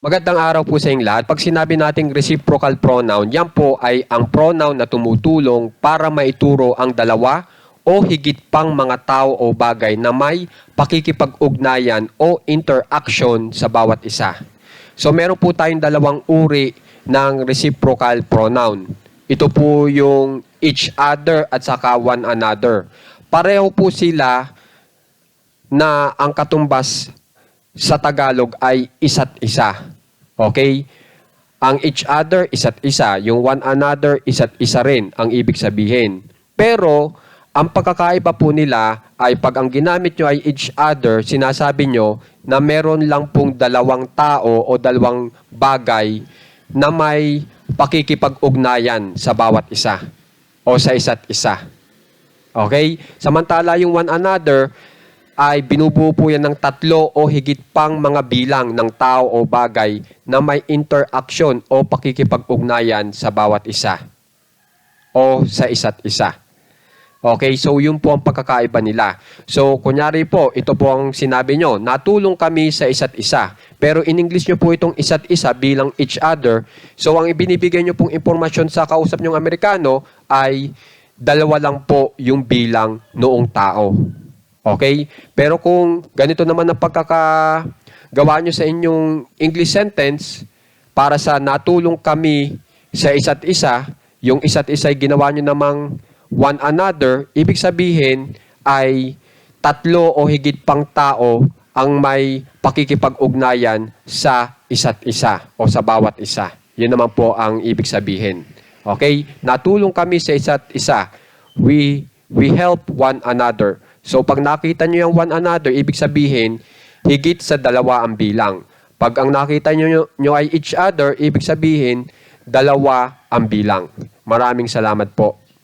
Magandang araw po sa inyong lahat. Pag sinabi nating reciprocal pronoun, yan po ay ang pronoun na tumutulong para maituro ang dalawa o higit pang mga tao o bagay na may pakikipag-ugnayan o interaction sa bawat isa. So meron po tayong dalawang uri ng reciprocal pronoun. Ito po yung each other at saka one another. Pareho po sila na ang katumbas sa Tagalog ay isa't isa. Okay? Ang each other, isa't isa. Yung one another, isa't isa rin ang ibig sabihin. Pero, ang pagkakaiba po nila ay pag ang ginamit nyo ay each other, sinasabi nyo na meron lang pong dalawang tao o dalawang bagay na may pakikipag-ugnayan sa bawat isa o sa isa't isa. Okay? Samantala yung one another ay binubuo po yan ng tatlo o higit pang mga bilang ng tao o bagay na may interaction o pakikipag-ugnayan sa bawat isa o sa isa't isa. Okay, so yun po ang pagkakaiba nila. So, kunyari po, ito po ang sinabi nyo, natulong kami sa isa't isa. Pero in English nyo po itong isa't isa bilang each other. So, ang ibinibigay nyo pong impormasyon sa kausap nyong Amerikano ay dalawa lang po yung bilang noong tao. Okay? Pero kung ganito naman ang pagkakagawa nyo sa inyong English sentence, para sa natulong kami sa isa't isa, yung isa't isa ay ginawa nyo namang one another, ibig sabihin ay tatlo o higit pang tao ang may pakikipag-ugnayan sa isa't isa o sa bawat isa. Yun naman po ang ibig sabihin. Okay? Natulong kami sa isa't isa. We, we help one another. So pag nakita nyo yung one another, ibig sabihin, higit sa dalawa ang bilang. Pag ang nakita nyo, nyo ay each other, ibig sabihin, dalawa ang bilang. Maraming salamat po.